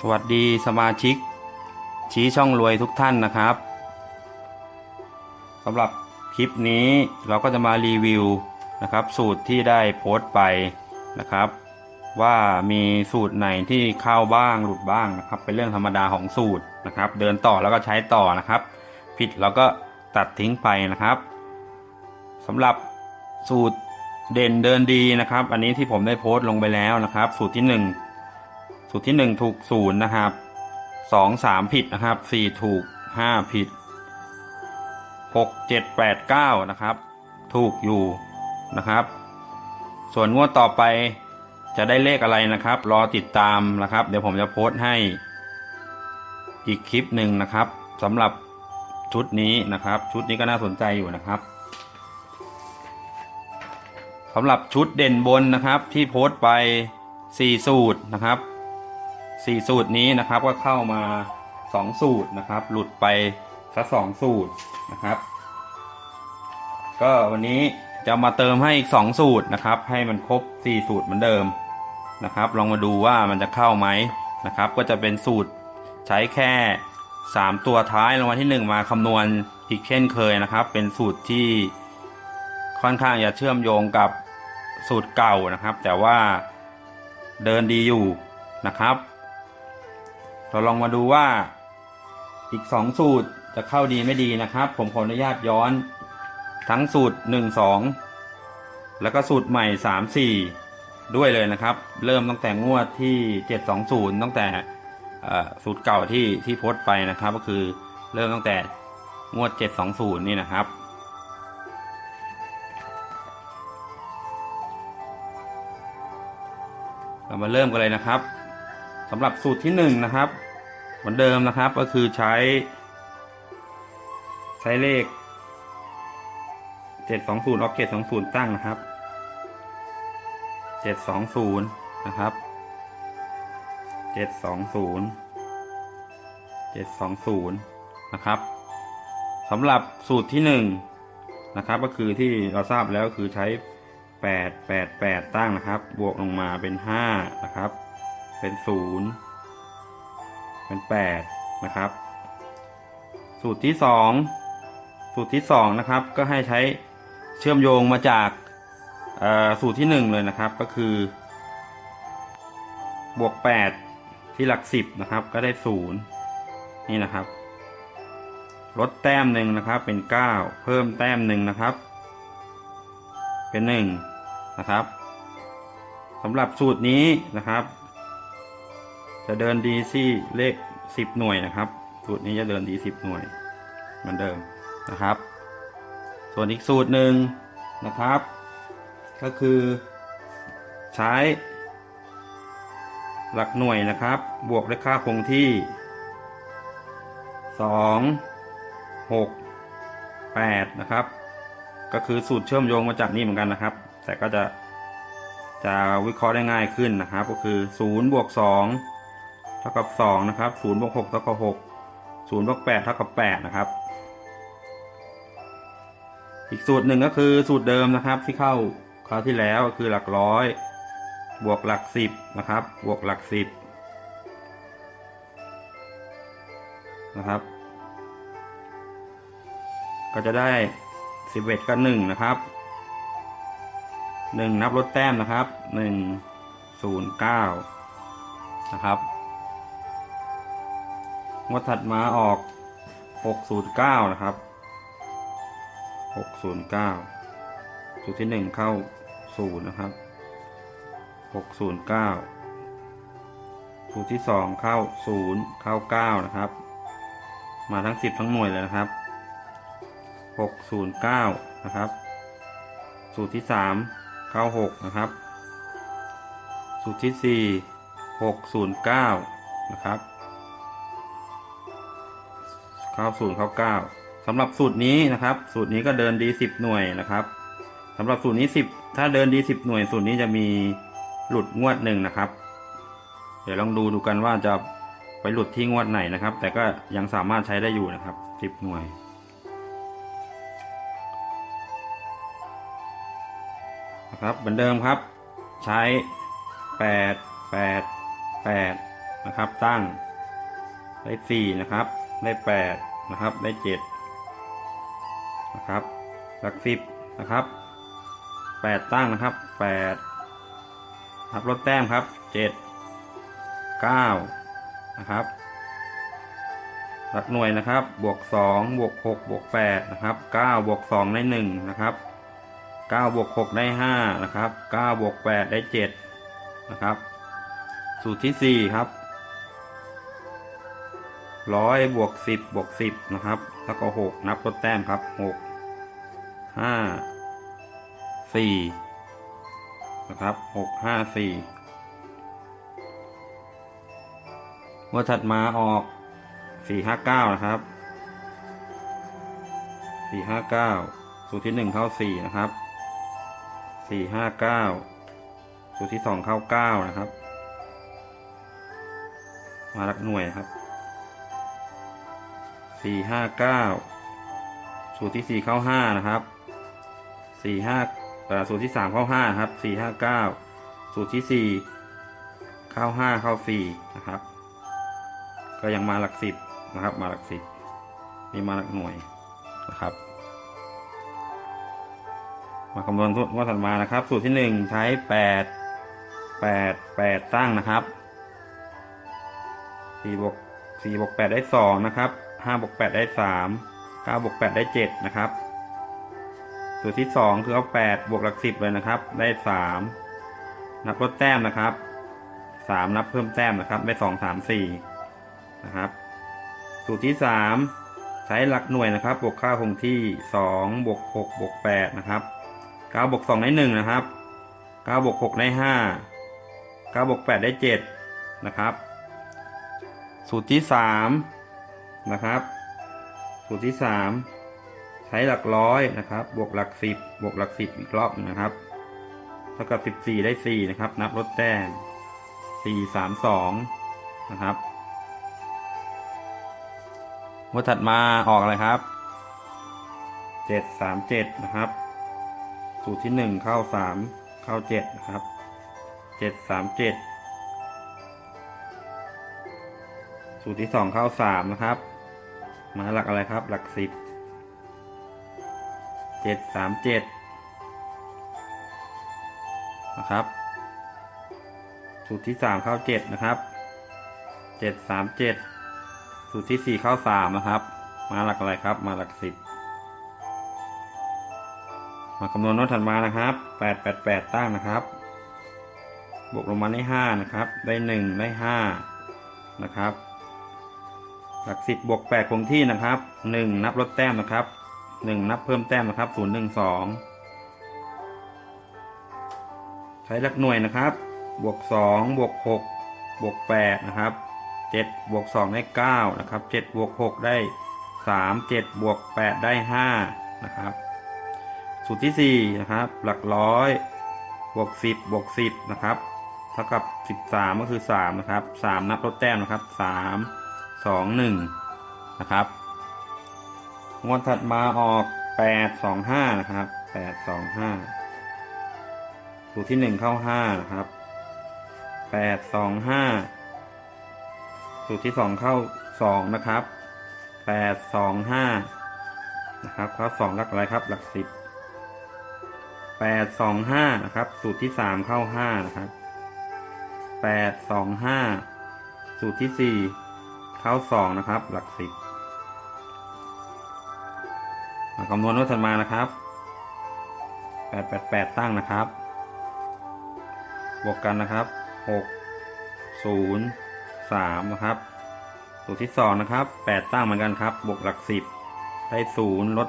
สวัสดีสมาชิก ชี้ช่องรวยทุกท่านนะครับสำหรับคลิปนี้เราก็จะมารีวิวนะครับ สูตรที่ได้โพสต์ไปนะครับ ว่ามีสูตรไหนที่เข้าบ้างหลุดบ้างนะครับ เป็นเรื่องธรรมดาของสูตรนะครับ เดินต่อแล้วก็ใช้ต่อนะครับ ผิดเราก็ตัดทิ้งไปนะครับสำหรับสูตรเด่นเดินดีนะครับ อันนี้ที่ผมได้โพสต์ลงไปแล้วนะครับ สูตรที่หนึ่ง สูตรที่หนึ่งถูกศูนย์นะครับสองสามผิดนะครับสี่ถูกห้าผิดหกเจ็ดแปดเก้านะครับ ถูกอยู่นะครับ ส่วนงวดต่อไปจะได้เลขอะไรนะครับ รอติดตามนะครับ เดี๋ยวผมจะโพสต์ให้อีกคลิปหนึ่งนะครับสำหรับชุดนี้นะครับ ชุดนี้ก็น่าสนใจอยู่นะครับสำหรับชุดเด่นบนนะครับที่โพสต์ไป 4 สูตรนะครับ 4 สูตรนี้นะครับก็เข้ามา 2 สูตรนะครับ หลุดไปสักสองสูตรนะครับ ก็วันนี้จะมาเติมให้อีก 2 สูตรนะครับ ให้มันครบ 4 สูตรเหมือนเดิมนะครับ ลองมาดูว่ามันจะเข้าไหมนะครับ ก็จะเป็นสูตรใช้แค่ 3 ตัวท้ายรางวัลที่ 1 มาคำนวณอีกเช่นเคยนะครับ เป็นสูตรที่ค่อนข้างจะเชื่อมโยงกับสูตรเก่านะครับ แต่ว่าเดินดีอยู่นะครับ เราลองมาดูว่าอีก 2 สูตรจะเข้าดีไม่ดีนะครับ ผมขออนุญาตย้อน ทั้งสูตร 1 2 แล้วก็สูตรใหม่ 3 4 ด้วยเลยนะครับ เริ่มตั้งแต่งวดที่ 720 ตั้งแต่สูตรเก่าที่ที่โพสต์ไปนะครับ ก็คือเริ่มตั้งแต่งวด 720 นี่นะครับเรามาเริ่มกันเลยนะครับสำหรับสูตรที่หนึ่งนะครับ เหมือนเดิมนะครับก็คือใช้ ใช้เลขเจ็ดสองศูนย์ออกเจ็ดสองศูนย์ตั้งนะครับเจ็ดสองศูนย์นะครับเจ็ดสองศูนย์เจ็ดสองศูนย์นะครับสำหรับสูตรที่หนึ่งนะครับก็คือที่เราทราบแล้วคือใช้แปดแปดแปดตั้งนะครับ บวกลงมาเป็นห้านะครับ เป็นศูนย์ เป็นแปดนะครับ สูตรที่สองสูตรที่สองนะครับ ก็ให้ใช้เชื่อมโยงมาจากสูตรที่หนึ่งเลยนะครับก็คือบวกแปดที่หลักสิบนะครับ ก็ได้ศูนย์นี่นะครับ ลดแต้มหนึ่งนะครับเป็นเก้าเพิ่มแต้มหนึ่งนะครับ เป็นหนึ่งนะครับสำหรับสูตรนี้นะครับ จะเดินดีที่เลขสิบหน่วยนะครับ สูตรนี้จะเดินดีสิบหน่วย เหมือนเดิมนะครับ ส่วนอีกสูตรหนึ่งนะครับ ก็คือใช้หลักหน่วยนะครับ บวกด้วยค่าคงที่สองหกแปดนะครับ ก็คือสูตรเชื่อมโยงมาจากนี่เหมือนกันนะครับ แต่ก็จะจะวิเคราะห์ได้ง่ายขึ้นนะครับ ก็คือ 0 บวก 2 ท่ากับ2นะครับ0บวก6เท่ากับ6 0บวก8เท่ากับ8นะครับ อีกสูตรหนึ่งก็คือสูตรเดิมนะครับที่เข้าคราวที่แล้วก็คือหลักร้อย บวกหลักสิบนะครับ บวกหลักสิบนะครับ ก็จะได้สิบเอ็ดกับหนึ่งนะครับหนึ่งนับลดแต้มนะครับหนึ่งศูนย์เก้านะครับ งวดถัดมาออกหกศูนย์เก้านะครับหกศูนย์เก้าสูตรที่หนึ่งเข้าศูนย์นะครับหกศูนย์เก้าสูตรที่สองเข้าศูนย์เข้าเก้านะครับ มาทั้งสิบทั้งหน่วยเลยนะครับ 609 นะครับ สูตรที่ 3 เข้า 6 นะครับ สูตรที่ 4 609 นะครับ เข้า0เข้า9สำหรับสูตรนี้นะครับ สูตรนี้ก็เดินดี 10 หน่วยนะครับสำหรับสูตรนี้ 10 ถ้าเดินดี 10 หน่วย สูตรนี้จะมีหลุดงวดหนึ่งนะครับ เดี๋ยวลองดูดูกันว่าจะไปหลุดที่งวดไหนนะครับ แต่ก็ยังสามารถใช้ได้อยู่นะครับ 10 หน่วย นะครับเหมือนเดิมครับ ใช้ 8 8 8 นะครับตั้งได้สี่นะครับ ได้แปดนะครับได้เจ็ดนะครับหลักสิบนะครับแปดตั้งนะครับแปดครับลดแต้มครับเจ็ดเก้านะครับหลักหน่วยนะครับบวกสองบวกหกบวกแปดนะครับเก้าบวกสองได้หนึ่งนะครับเก้าบวกหกได้ห้านะครับเก้าบวกแปดได้เจ็ดนะครับสูตรที่สี่ครับ ร้อยบวกสิบบวกสิบนะครับ แล้วก็หกนับลดแต้มครับหกห้าสี่นะครับหกห้าสี่เมื่อถัดมาออกสี่ห้าเก้านะครับสี่ห้าเก้าสูตรที่หนึ่งเข้าสี่นะครับสี่ห้าเก้าสูตรที่สองเข้าเก้านะครับ มาลักหน่วยครับ สี่ห้าเก้าสูตรที่สี่เข้าห้านะครับสี่ห้าสูตรที่สามเข้าห้าครับสี่ห้าเก้าสูตรที่สี่เข้าห้าเข้าสี่นะครับ ก็ยังมาหลักสิบนะครับ มาหลักสิบนี่มาหลักหน่วยนะครับ มาคำนวณงวดถัดมานะครับ สูตรที่หนึ่งใช้แปดแปดแปดตั้งนะครับสี่บวกสี่บวกแปดได้สองนะครับ ห้าบวกแปดได้สามเก้าบวกแปดได้เจ็ดนะครับ สูตรที่สองคือเอาแปดบวกหลักสิบเลยนะครับ ได้สามนับลดแต้มนะครับสามนับเพิ่มแต้มนะครับ ได้สองสามสี่นะครับ สูตรที่สามใช้หลักหน่วยนะครับ บวกค่าคงที่สองบวกหกบวกแปดนะครับเก้าบวกสองได้หนึ่งนะครับเก้าบวกหกได้ห้าเก้าบวกแปดได้เจ็ดนะครับ สูตรที่สาม นะครับ สูตรที่สามใช้หลักร้อยนะครับ บวกหลักสิบบวกหลักสิบอีกรอบนะครับ เท่ากับสิบสี่ได้สี่นะครับ นับลดแต้มสี่สามสองนะครับงวดถัดมาออกอะไรครับเจ็ดสามเจ็ดนะครับ สูตรที่หนึ่งเข้าสามเข้าเจ็ดนะครับเจ็ดสามเจ็ดสูตรที่สองเข้าสามนะครับ มาหลักอะไรครับ หลักสิบเจ็ดสามเจ็ดนะครับสูตรที่สามเข้าเจ็ดนะครับเจ็ดสามเจ็ดสูตรที่สี่เข้าสามนะครับ มาหลักอะไรครับ มาหลักสิบมาคำนวณโน้ตถัดมานะครับแปดแปดแปดตั้งนะครับ บวกลงมาได้ห้านะครับ ได้หนึ่งได้ห้านะครับ หลักสิบบวกแปดคงที่นะครับหนึ่งนับลดแต้มนะครับหนึ่งนับเพิ่มแต้มนะครับศูนย์หนึ่งสองใช้หลักหน่วยนะครับ บวกสองบวกหกบวกแปดนะครับเจ็ดบวกสองได้เก้านะครับเจ็ดบวกหกได้สามเจ็ดบวกแปดได้ห้านะครับ สูตรที่สี่นะครับ หลักร้อยบวกสิบบวกสิบนะครับเท่ากับสิบสามก็คือสามนะครับสามนับลดแต้มนะครับสาม สองหนึ่งนะครับงวดถัดมาออกแปดสองห้านะครับแปดสองห้าสูตรที่หนึ่งเข้าห้านะครับแปดสองห้าสูตรที่สองเข้าสองนะครับแปดสองห้านะครับเข้าสองหลักอะไรครับหลักสิบแปดสองห้านะครับ สูตรที่สามเข้าห้านะครับแปดสองห้าสูตรที่สี่ เข้าสองนะครับ หลักสิบมาคำนวณโน้ตถัดมานะครับแปดแปดแปดตั้งนะครับ บวกกันนะครับหกศูนย์สามนะครับสูตรที่สองนะครับแปดตั้งเหมือนกันครับ บวกหลักสิบได้ศูนย์ลด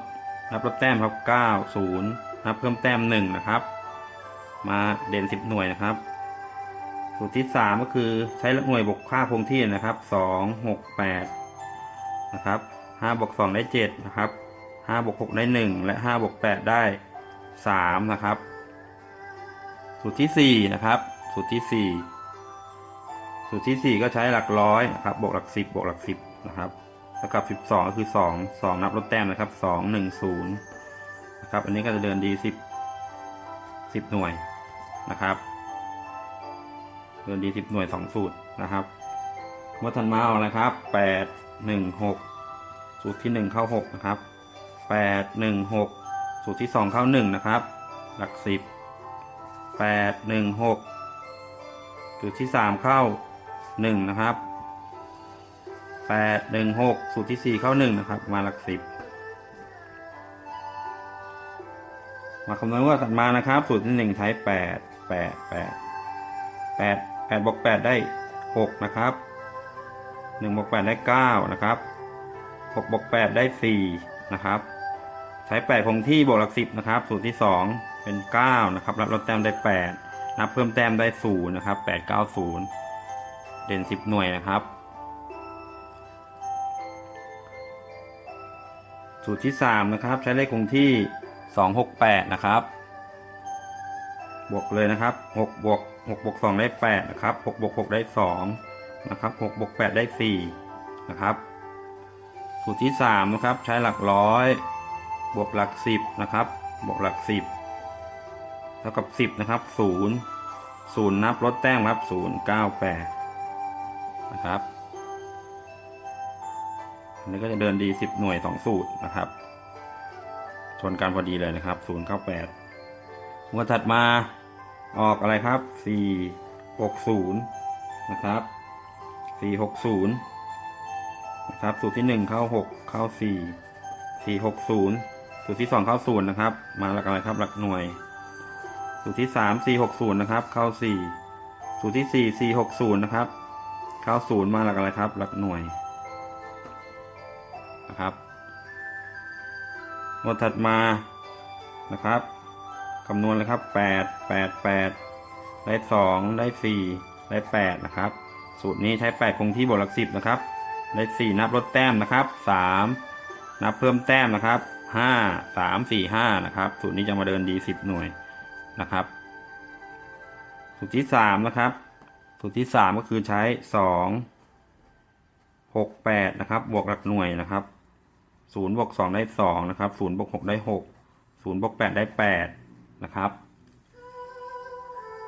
นับลดแต้มครับเก้าศูนย์นับเพิ่มแต้มหนึ่งนะครับ มาเด่นสิบหน่วยนะครับ สูตรที่สามก็คือใช้หน่วยบวกค่าคงที่นะครับสองหกแปดนะครับห้าบวกสองได้เจ็ดนะครับห้าบวกหกได้หนึ่งและห้าบวกแปดได้สามนะครับ สูตรที่สี่นะครับ สูตรที่สี่สูตรที่สี่ก็ใช้หลักร้อยนะครับบวกหลักสิบบวกหลักสิบนะครับเท่ากับสิบสองก็คือสองสองนับลดแต้มนะครับสองหนึ่งศูนย์นะครับ อันนี้ก็จะเดินดีสิบสิบหน่วยนะครับ เดินดีสิบหน่วยสองสูตรนะครับงวดถัดมาเอาอะไรครับแปดหนึ่งหกสูตรที่หนึ่งเข้าหกนะครับแปดหนึ่งหกสูตรที่สองเข้าหนึ่งนะครับ หลักสิบแปดหนึ่งหกสูตรที่สามเข้าหนึ่งนะครับแปดหนึ่งหกสูตรที่สี่เข้าหนึ่งนะครับ มาหลักสิบมาคำนวณว่าถัดมานะครับ สูตรที่หนึ่งใช้แปดแปดแปดแปด แปดบวกแปดได้หกนะครับหนึ่งบวกแปดได้เก้านะครับหกบวกแปดได้สี่นะครับ ใช้แปดคงที่บวกหลักสิบนะครับสูตรที่สองเป็นเก้านะครับ รับลดแต้มได้แปดนับเพิ่มแต้มได้ศูนย์นะครับแปดเก้าศูนย์เด่นสิบหน่วยนะครับ สูตรที่สามนะครับ ใช้เลขคงที่สองหกแปดนะครับ บวกเลยนะครับหกบวก หกบวกสองได้แปดนะครับหกบวกหกได้สองนะครับหกบวกแปดได้สี่นะครับสูตรที่สามนะครับใช้หลักร้อยบวกหลักสิบนะครับบวกหลักสิบเท่ากับสิบนะครับศูนย์ศูนย์นับลดแต้มครับศูนย์เก้าแปดนะครับอันนี้ก็จะเดินดีสิบหน่วยสองสูตรนะครับ ชนกันพอดีเลยนะครับศูนย์เก้าแปดงวดถัดมา ออกอะไรครับสี่หกศูนะครับสี่หกศูนะครับ สูตรที่หนึ่งเข้าหกเข้าสี่สี่หกศูนย์สูตรที่สองเข้าศูนะครับ มาหลักอะไรครับหลักหน่วย สูตรที่สามสี่หกศูนะครับ เข้าสี่สูตรที่สี่สี่หกศูนะครับ เข้าศูนย์มาหลักอะไรครับ หลักหน่วย นะครับงวดถัดมานะครับ คำนวณเลยครับแปดแปดแปดได้สองได้สี่ได้แปดนะครับ สูตรนี้ใช้แปดคงที่บวกหลักสิบนะครับ ได้สี่นับลดแต้มนะครับสามนับเพิ่มแต้มนะครับห้าสามสี่ห้านะครับ สูตรนี้จะมาเดินดีสิบหน่วยนะครับ สูตรที่สามนะครับ สูตรที่สามก็คือใช้สองหกแปดนะครับ บวกหลักหน่วยนะครับศูนย์บวกสองได้สองนะครับศูนย์บวกหกได้หกศูนย์บวกแปดได้แปด นะครับ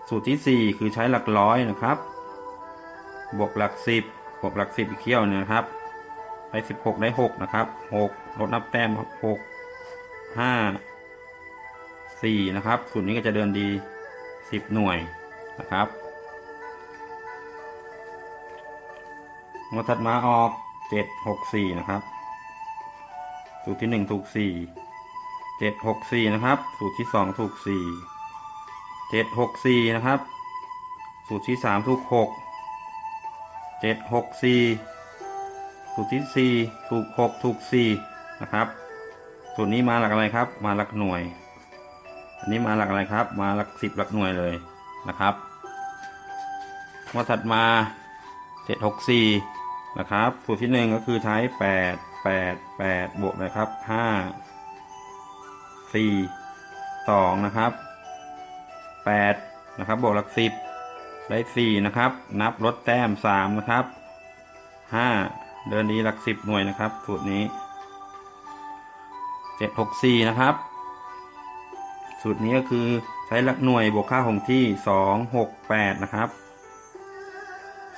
สูตรที่สี่คือใช้หลักร้อยนะครับ บวกหลักสิบบวกหลักสิบอีกเขี้ยวหนึงนะครับได้สิบหกได้หกนะครับหกลดนับแต้มครับหกห้าสี่นะครับสูตรนี้ก็จะเดินดีสิบหน่วยนะครับงวดถัดมาออกเจ็ดหกสี่นะครับสูตรที่หนึ่งถูกสี่ เจ็ดหกสี่นะครับ สูตรที่สองถูกสี่เจ็ดหกสี่นะครับ สูตรที่สามถูกหกเจ็ดหกสี่สูตรที่สี่ถูกหกถูกสี่นะครับ สูตรนี้มาหลักอะไรครับ มาหลักหน่วย อันนี้มาหลักอะไรครับ มาหลักสิบหลักหน่วยเลยนะครับงวดถัดมาเจ็ดหกสี่นะครับ สูตรที่หนึ่งก็คือใช้แปดแปดแปดบวกนะครับห้า สี่สองนะครับแปดนะครับบวกหลักสิบได้สี่นะครับ นับลดแต้มสามนะครับห้าเดินดีหลักสิบหน่วยนะครับ สูตรนี้เจ็ดหกสี่นะครับ สูตรนี้ก็คือใช้หลักหน่วยบวกค่าคงที่สองหกแปดนะครับ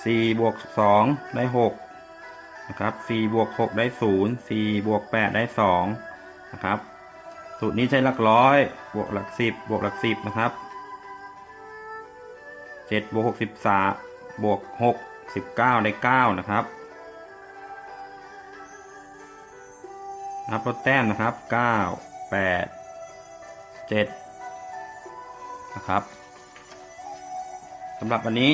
สี่บวกสองได้หกนะครับ4บวก6ได้0 4บวก8ได้2นะครับ สูตรนี้ใช้หลักร้อย บวกหลัก10บวกหลัก10นะครับ7บวก6 13บวก6 19ได้9นะครับนับลดแต้มนะครับ9 8 7นะครับสำหรับวันนี้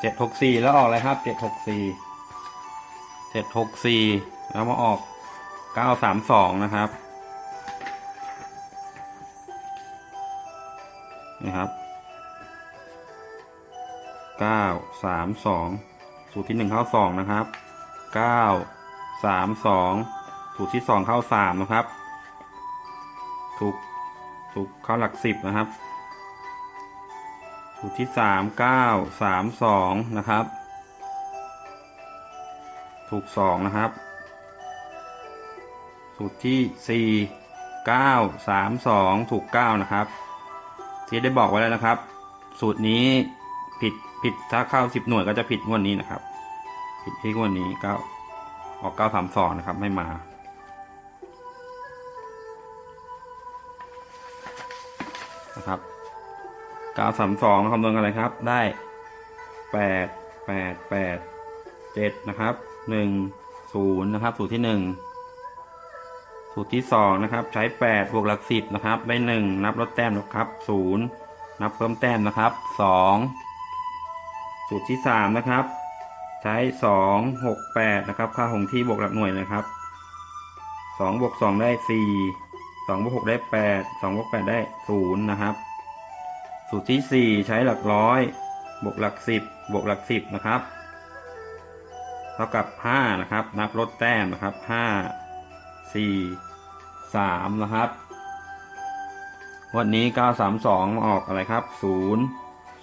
เจ็ดหกสี่แล้วออกอะไรครับเจ็ดหกสี่เจ็ดหกสี่แล้วมาออก เก้าสามสองนะครับนี่ครับเก้าสามสองสูตรที่หนึ่งเข้าสองนะครับเก้าสามสองสูตรที่สองเข้าสามนะครับ ถูกถูกเข้าหลักสิบนะครับสูตรที่สามเก้าสามสองนะครับ ถูกสองนะครับ สูตรที่สี่เก้าสามสองถูกเก้านะครับ ที่ได้บอกไว้แล้วนะครับ สูตรนี้ผิดผิดถ้าเข้าสิบหน่วยก็จะผิดงวดนี้นะครับ ผิดที่งวดนี้เก้าออกเก้าสามสองนะครับ ไม่มานะครับเก้าสามสองคำนวณกันเลยครับ ได้แปดแปดแปดเจ็ดนะครับหนึ่งศูนะครับ สูตรที่หนึ่ง สูตรที่สองนะครับใช้แปดบวกหลักสิบนะครับได้หนึ่งนับลดแต้มนะครับศูนย์นับเพิ่มแต้มนะครับสองสูตรที่สามนะครับ ใช้สองหกแปดนะครับค่าคงที่บวกหลักหน่วยนะครับสองบวกสองได้สี่สองบวกหกได้แปดสองบวกแปดได้ศูนย์นะครับ สูตรที่สี่ใช้หลักร้อยบวกหลักสิบบวกหลักสิบนะครับ เท่ากับห้านะครับ นับลดแต้มนะครับห้า สามนะครับ วันนี้เก้าสามสองออกอะไรครับศูนย์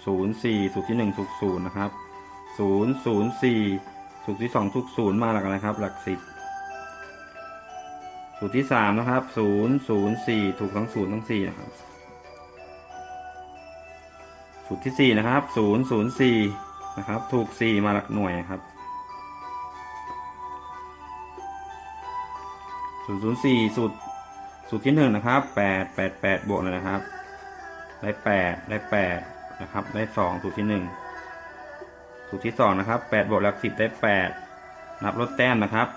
ศูนย์สี่สูตรที่หนึ่งถูกศูนย์นะครับศูนย์ศูนย์สี่สูตรที่สองถูกศูนย์มาหลักอะไรครับ หลักสิบสูตรที่สามนะครับศูนย์ศูนย์สี่ถูกทั้งศูนย์ทั้งสี่นะครับ สูตรที่สี่นะครับศูนย์ศูนย์สี่นะครับ ถูกสี่มาหลักหน่วยครับศูนย์ศูนย์สี่สูตร สูตรที่หนึ่งนะครับแปดแปดแปดบวกเลยนะครับ ได้แปดได้แปดนะครับ ได้สองสูตรที่หนึ่งสูตรที่สองนะครับแปดบวกหลักสิบได้แปดนับลดแต้มนะครับ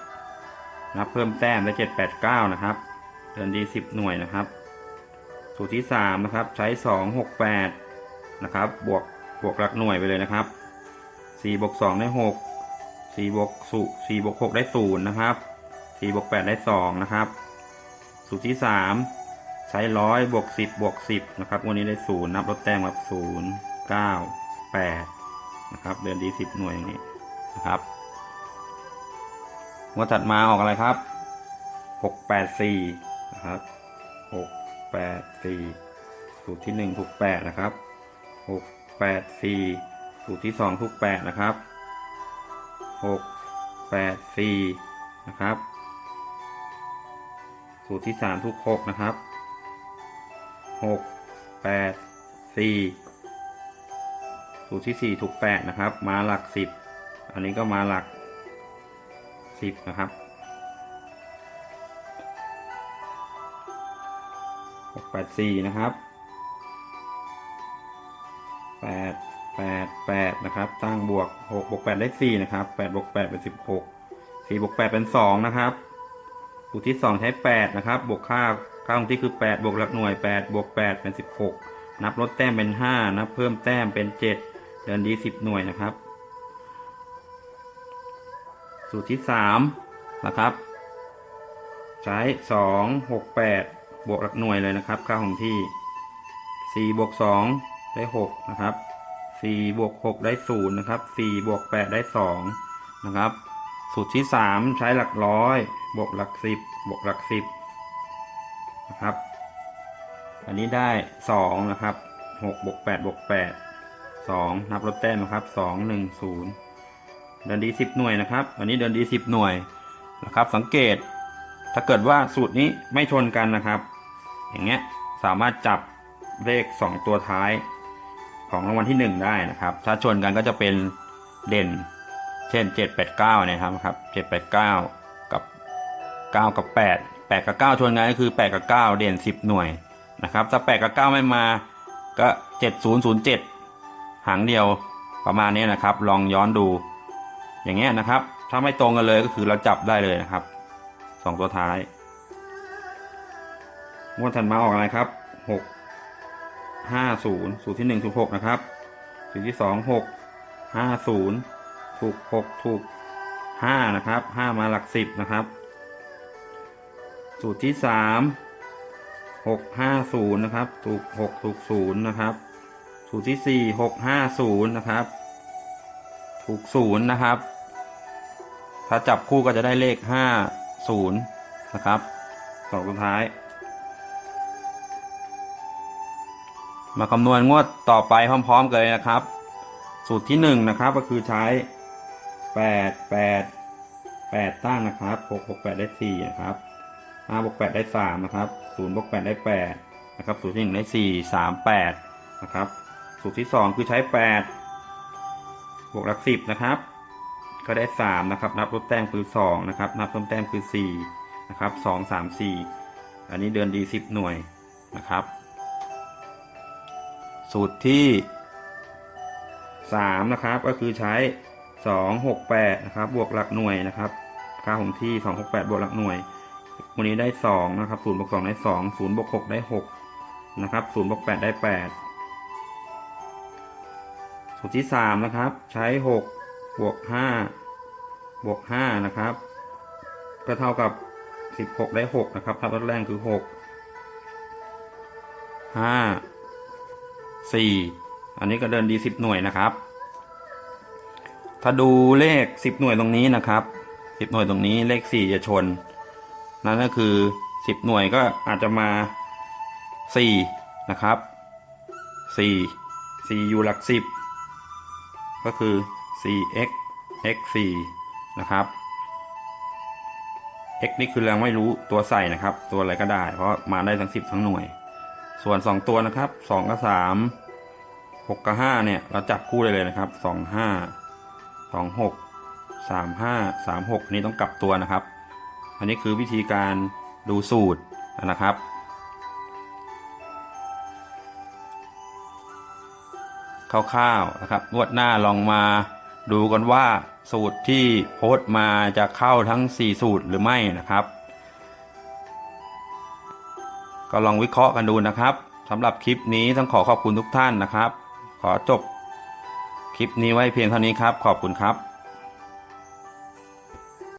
นับเพิ่มแต้มได้เจ็ดแปดเก้านะครับเดินดีสิบหน่วยนะครับ สูตรที่สามนะครับ ใช้สองหกแปดนะครับ บวกบวกหลักหน่วยไปเลยนะครับ4บวก2ได้6 4บวกสุ4บวก6ได้0นะครับ4บวก8ได้2นะครับ สูตรที่3ใช้ร้อยบวก10บวก10นะครับวันนี้ได้0นับลดแต้มครับ0 9 8นะครับ เดินดี10หน่วยอย่างนี้นะครับงวดถัดมาออกอะไรครับ6 8 4นะครับ6 8 4สูตรที่1ถูก8นะครับหกแปดสี่สูตรที่สองทุกแปดนะครับหกแปดสี่นะครับ สูตรที่สามทุกหกนะครับหกแปดสี่สูตรที่สี่ทุกแปดนะครับ มาหลักสิบอันนี้ก็มาหลักสิบนะครับหกแปดสี่นะครับแปดแปดแปดนะครับตั้งบวกหกบวกแปดได้สี่นะครับแปดบวกแปดเป็นสิบหกสี่บวกแปดเป็นสองนะครับ สูตรที่สองใช้แปดนะครับ บวกค่าค่าของที่คือแปดบวกหลักหน่วยแปดบวกแปดเป็นสิบหกนับลดแต้มเป็นห้านับเพิ่มแต้มเป็นเจ็ดเดินดีสิบหน่วยนะครับ สูตรที่สามนะครับ ใช้สองหกแปดบวกหลักหน่วยเลยนะครับ ค่าของที่สี่บวกสองได้หกนะครับสี่บวกหกได้ศูนย์นะครับสี่บวกแปดได้สองนะครับ สูตรที่สามใช้หลักร้อย บวกหลักสิบบวกหลักสิบนะครับ อันนี้ได้สองนะครับหกบวกแปดบวกแปดสองนับลดแต้มนะครับสองหนึ่งศูนย์เดินดีสิบหน่วยนะครับ อันนี้เดินดีสิบหน่วยนะครับ สังเกต ถ้าเกิดว่าสูตรนี้ไม่ชนกันนะครับ อย่างเงี้ย สามารถจับเลขสองตัวท้ายของรางวัลที่หนึ่งได้นะครับ ถ้าชนกันก็จะเป็นเด่น เช่นเจ็ดแปดเก้าเนี่ยครับครับเจ็ดแปดเก้ากับเก้ากับแปดแปดกับเก้าชนกันก็คือแปดกับเก้าเด่นสิบหน่วยนะครับถ้าแปดกับเก้าไม่มาก็เจ็ดศูนย์ศูนย์เจ็ดหางเดียวประมาณนี้นะครับ ลองย้อนดู อย่างเงี้ยนะครับ ถ้าไม่ตรงกันเลยก็คือเราจับได้เลยนะครับสองตัวท้ายงวดถัดมาออกอะไรครับหกห้าศูนย์สูตรที่หนึ่งถูกหกนะครับ สูตรที่สองหกห้าศูนย์ ถูกหกถูกห้านะครับห้ามาหลักสิบนะครับ สูตรที่สามหกห้าศูนย์นะครับ ถูกหกถูกศูนย์นะครับ สูตรที่สี่หกห้าศูนย์นะครับ ถูกศูนย์นะครับ ถ้าจับคู่ก็จะได้เลขห้าศูนย์นะครับสองสุดท้าย มาคำนวณงวดต่อไปพร้อม ๆ กันเลยนะครับ สูตรที่หนึ่งนะครับก็คือใช้ แปดแปดแปดตั้งนะครับหกบวกแปดได้สี่นะครับห้าบวกแปดได้สามนะครับศูนย์บวกแปดได้แปดนะครับสูตรที่หนึ่งได้สี่สามแปดนะครับสูตรที่สองคือใช้แปดวกหลักสิบนะครับ ก็ได้สามนะครับ นับลดแต้มคือสองนะครับ นับเพิ่มแต้มคือสี่นะครับสองสามสี่อันนี้เดินดีสิบหน่วยนะครับ สูตรที่สามนะครับก็คือใช้ สองหกแปดนะครับบวกหลักหน่วยนะครับค่าคงที่สองหกแปดบวกหลักหน่วย วันนี้ได้สองนะครับศูนย์บวกสองได้สองศูนย์บวกหกได้หกนะครับศูนย์บวกแปดได้แปดสูตรที่สามนะครับ ใช้หกบวกห้าบวกห้านะครับ ก็เท่ากับสิบหกได้หกนะครับทับลดแรงคือหกห้าสี่อันนี้ก็เดินดีสิบหน่วยนะครับ ถ้าดูเลขสิบหน่วยตรงนี้นะครับสิบหน่วยตรงนี้เลขสี่จะชน นั่นก็คือสิบหน่วยก็อาจจะมาสี่นะครับสี่สี่อยู่หลักสิบก็คือ 4x x 4นะครับ x นี่คือเราไม่รู้ตัวใส่นะครับ ตัวอะไรก็ได้ เพราะมาได้ทั้ง 10 ทั้งหน่วย ส่วน 2 ตัวนะครับ 2 กับ 3 6 กับ 5 เนี่ย เราจับคู่ได้เลยนะครับ 2 5 2 6 3 5 3 6อันนี้ต้องกลับตัวนะครับ อันนี้คือวิธีการดูสูตรนะครับ คร่าวๆนะครับงวดหน้าลองมาดูกันว่าสูตรที่โพสต์มาจะเข้าทั้ง 4 สูตรหรือไม่นะครับ ก็ลองวิเคราะห์กันดูนะครับสำหรับคลิปนี้ต้องขอขอบคุณทุกท่านนะครับ ขอจบ คลิปนี้ไว้เพียงเท่านี้ครับ ขอบคุณครับ